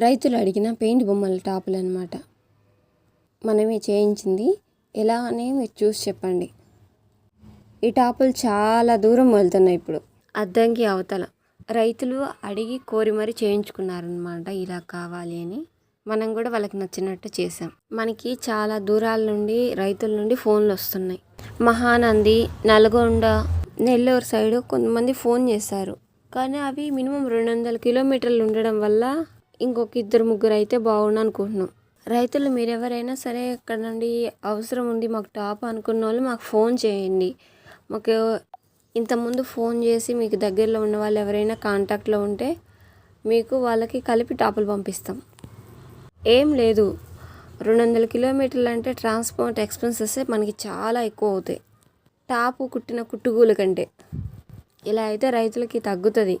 రైతులు అడిగిన పెయింట్ బొమ్మల టాపులు అనమాట మనమే చేయించింది. ఎలా అని మీరు చూసి చెప్పండి. ఈ టాపులు చాలా దూరం వెళ్తున్నాయి ఇప్పుడు. అద్దంకి అవతల రైతులు అడిగి కోరి మరీ చేయించుకున్నారనమాట ఇలా కావాలి అని మనం కూడా వాళ్ళకి నచ్చినట్టు చేసాం మనకి చాలా దూరాల నుండి రైతుల నుండి ఫోన్లు వస్తున్నాయి. మహానంది నల్గొండ నెల్లూరు సైడు కొంతమంది ఫోన్ చేశారు. కానీ అవి మినిమం రెండు వందల కిలోమీటర్లు ఉండడం వల్ల ఇంకొక ఇద్దరు ముగ్గురు అయితే బాగుండు అనుకుంటున్నాం. రైతులు మీరు ఎవరైనా సరే ఇక్కడ నుండి అవసరం ఉంది మాకు టాప్ అనుకున్న వాళ్ళు మాకు ఫోన్ చేయండి. మాకు ఇంతకుముందు ఫోన్ చేసి మీకు దగ్గరలో ఉన్న వాళ్ళు ఎవరైనా కాంటాక్ట్లో ఉంటే మీకు వాళ్ళకి కలిపి టాపులు పంపిస్తాం. ఏం లేదు. రెండు వందల కిలోమీటర్లు అంటే ట్రాన్స్పోర్ట్ ఎక్స్పెన్సెస్ మనకి చాలా ఎక్కువ అవుతాయి. టాపు కుట్టిన కుట్టుగూల కంటే. ఇలా అయితే రైతులకి తగ్గుతుంది.